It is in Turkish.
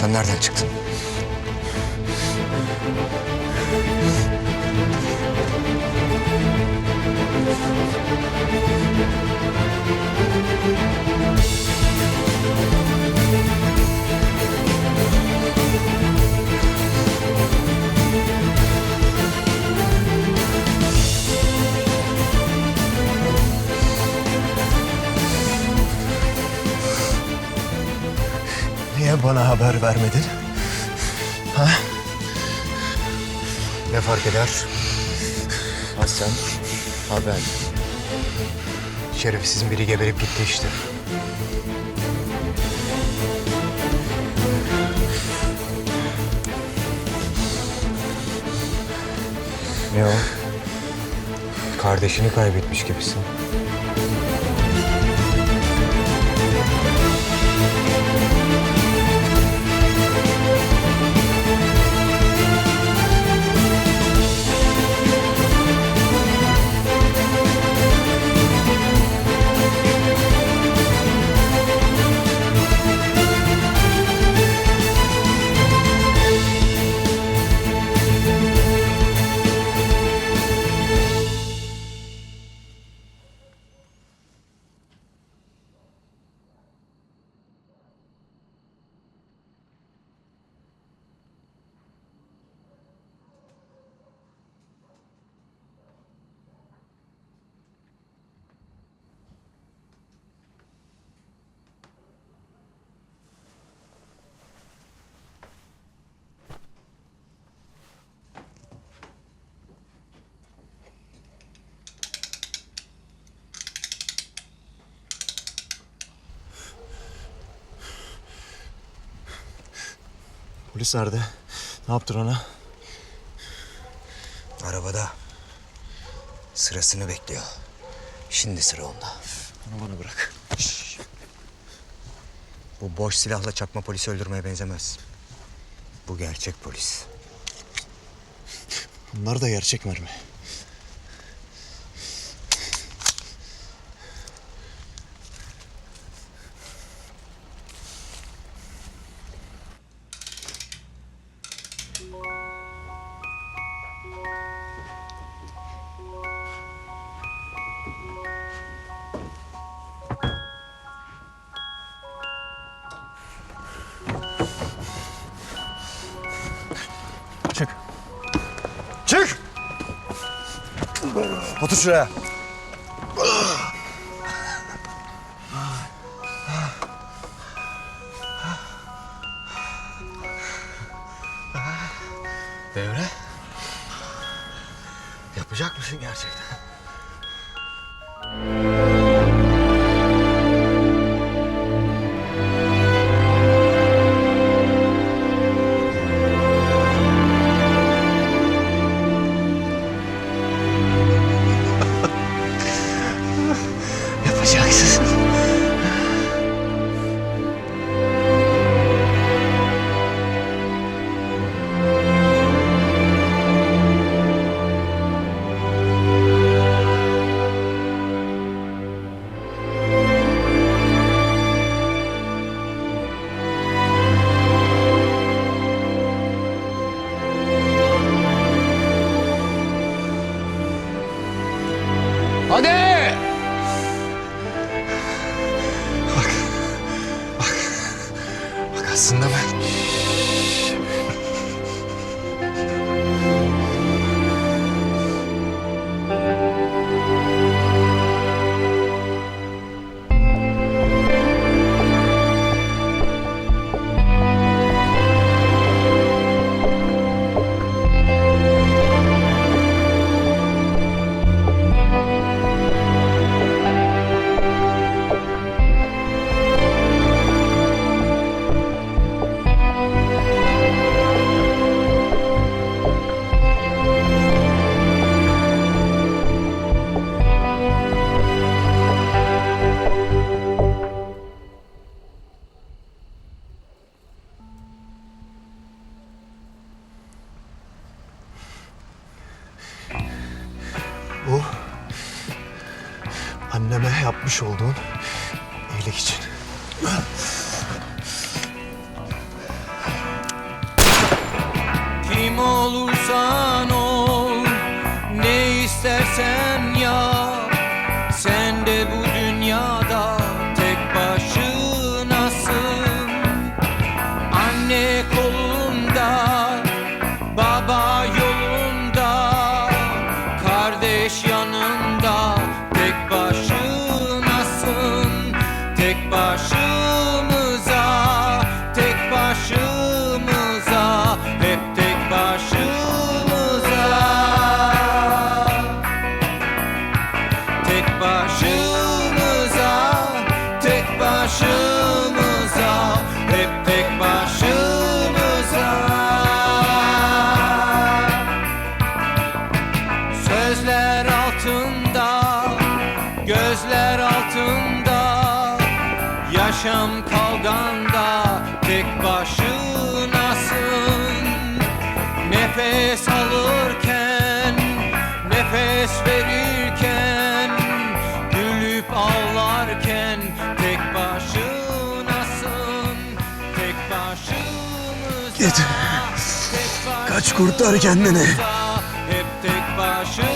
Sen nereden çıktın? Niye bana haber vermedin? Ha? Ne fark eder? Hasan, haber. Şerefsizin biri geberip gitti işte. Ne o? Kardeşini kaybetmiş gibisin. Polis nerede? Ne yaptın ona? Arabada. Sırasını bekliyor. Şimdi sıra onda. Onu bana bırak. Bu boş silahla çakma polisi öldürmeye benzemez. Bu gerçek polis. Bunlar da gerçek mermi. Otur şuraya. Devre. Yapacak mısın gerçekten? Aslında ben... Bu anneme yapmış olduğun iyilik için. Kim olursan ol, ne istersen yap. Yaşam kavganda Tek başınasın Nefes alırken Nefes verirken Gülüp ağlarken Tek başınasın Tek başımıza Yeter. Tek Kaç kurtar kendini. Hep tek başımıza